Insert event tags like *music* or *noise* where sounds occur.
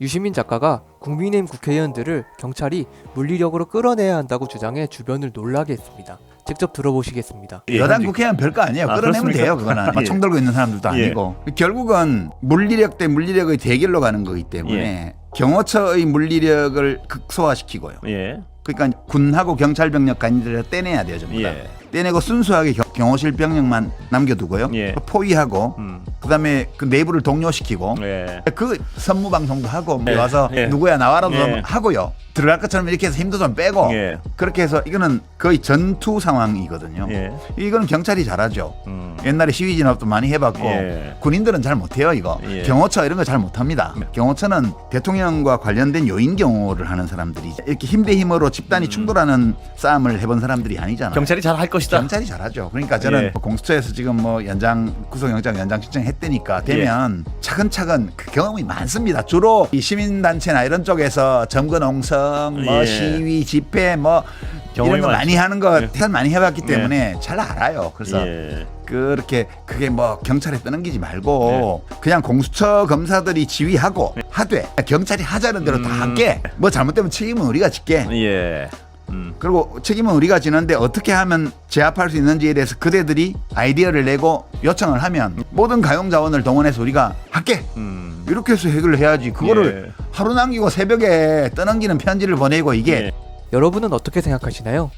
유시민 작가가 국민의힘 국회의원들을 경찰이 물리력으로 끌어내야 한다고 주장해 주변을 놀라게 했습니다. 직접 들어보시겠습니다. 예, 여당 현직- 국회의원 별거 아니에요. 아, 끌어내면 그렇습니까? 돼요. 그거는 *laughs* 막 예. 총 들고 있는 사람들도 예. 아니고 결국은 물리력 대 물리력의 대결로 가는 거기 때문에 예. 경호처의 물리력을 극소화시키고요. 예. 그러니까 군하고 경찰 병력 간들을 떼내야 돼요, 전부 다. 예. 떼내고 순수하게 경- 경호실 병력만 남겨두고요. 예. 포위하고 음. 그다음에 그 내부를 동요시키고 예. 그 선무 방송도 하고 뭐 예. 와서 예. 누구야 나와라도 예. 하고요. 들어갈 것처럼 이렇게 해서 힘도 좀 빼고 예. 그렇게 해서 이거는 거의 전투 상황이거든요. 예. 이거는 경찰이 잘하죠. 음. 옛날에 시위 진압도 많이 해봤고 예. 군인들은 잘 못해요 이거 예. 경호처 이런 거 잘 못합니다 네. 경호처는 대통령과 관련된 요인 경호를 하는 사람들이 이렇게 힘 대 힘으로 집단이 충돌하는 싸움을 해본 사람들이 아니잖아요 음. 경찰이 잘 할 것이다. 경찰이 잘하죠 그러니까 저는 예. 뭐 공수처에서 지금 뭐 연장 구속영장 연장 신청했다니까 되면 차근차근 그 경험이 많습니다 주로 이 시민단체나 이런 쪽에서 점거농성 뭐 예. 시위 집회 뭐 이런 거 많이 많죠. 하는 거 예. 대단 많이 해봤기 때문에 잘 알아요 그래서 예. 그렇게 그게 뭐 경찰에 떠넘기지 말고 그냥 공수처 검사들이 지휘하고 하되 경찰이 하자는 대로 다 음. 할게 뭐 잘못되면 책임은 우리가 질게 예. 음. 그리고 책임은 우리가 지는데 어떻게 하면 제압할 수 있는지에 대해서 그대들이 아이디어를 내고 요청을 하면 모든 가용 자원을 동원해서 우리가 할게 음. 이렇게 해서 해결을 해야지 그거를 예. 하루 남기고 새벽에 떠넘기는 편지를 보내고 이게 예. 여러분은 어떻게 생각하시나요?